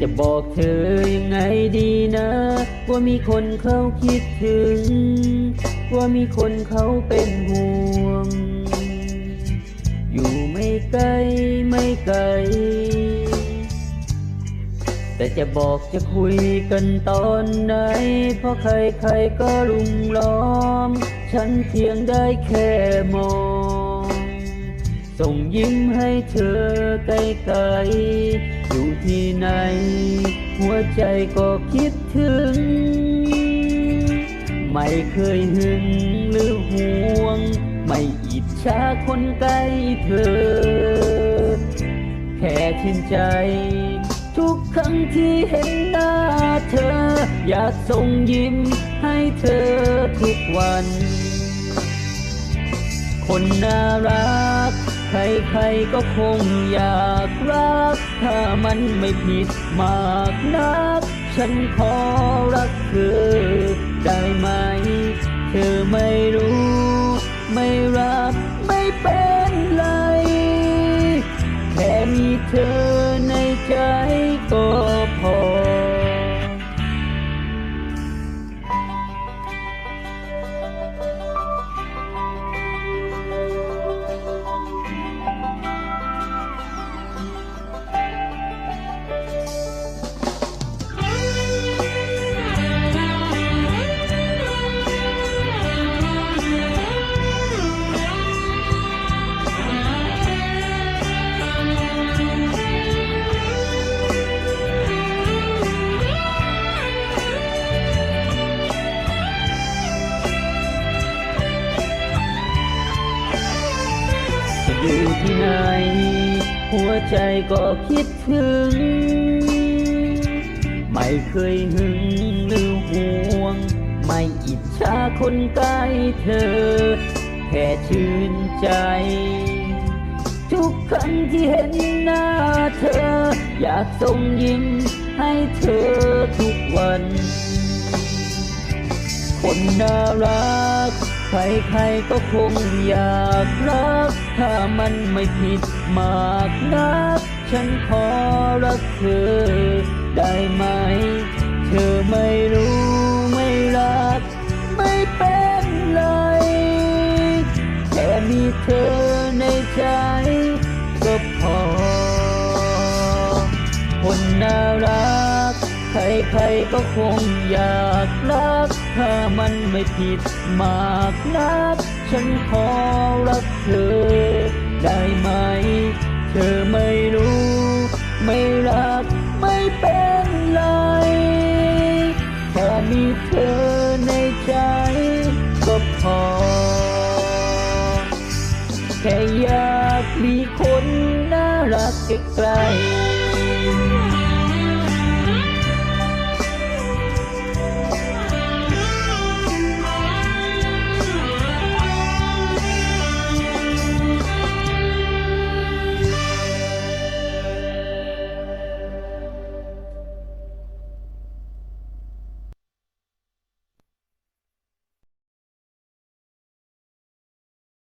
จะบอกเธอยังไงดีนะ ว่ามีคนเขาคิดถึง ว่ามีคนเขาเป็นห่วง อยู่ไม่ไกลไม่ไกล แต่จะบอกจะคุยกันตอนไหน เพราะใครๆก็รุมล้อม ฉันเพียงได้แค่มอง ส่งยิ้มให้เธอไกลๆ ที่ไหน หัวใจก็คิดถึง ไม่เคยหึงหรือห่วง ไม่อิจฉาคนใกล้เธอ แค่ชื่นใจ ทุกครั้งที่เห็นหน้าเธอ อยากส่งยิ้มให้เธอทุกวัน คนน่ารัก ใครๆก็คงอยากรัก ถ้ามันไม่ผิดมากนัก ฉันขอรักเธอได้ไหม เธอไม่รู้ ไม่ อยู่ที่ไหน หัวใจก็คิดถึง ไม่เคยหึงหรือห่วง ไม่อิจฉาคนใกล้เธอ แค่ชื่นใจ ทุกครั้งที่เห็นหน้าเธอ อยากส่งยิ้มให้เธอทุกวัน คนน่ารัก ใครๆก็คงอยากรัก ถ้ามันไม่ผิดมากนัก ฉันขอรักเธอได้ไหม เธอไม่รู้ไม่รัก ไม่เป็นไรแค่มีเธอในใจก็พอ คนน่ารัก ใครๆก็คงอยากรัก ถ้ามันไม่ผิดมากนัก ฉันขอรักเธอ ได้ไหม เธอไม่รู้ ไม่รัก ไม่เป็นไรแค่มีเธอในใจก็พอ แค่อยากมีคนน่ารักใกล้ๆ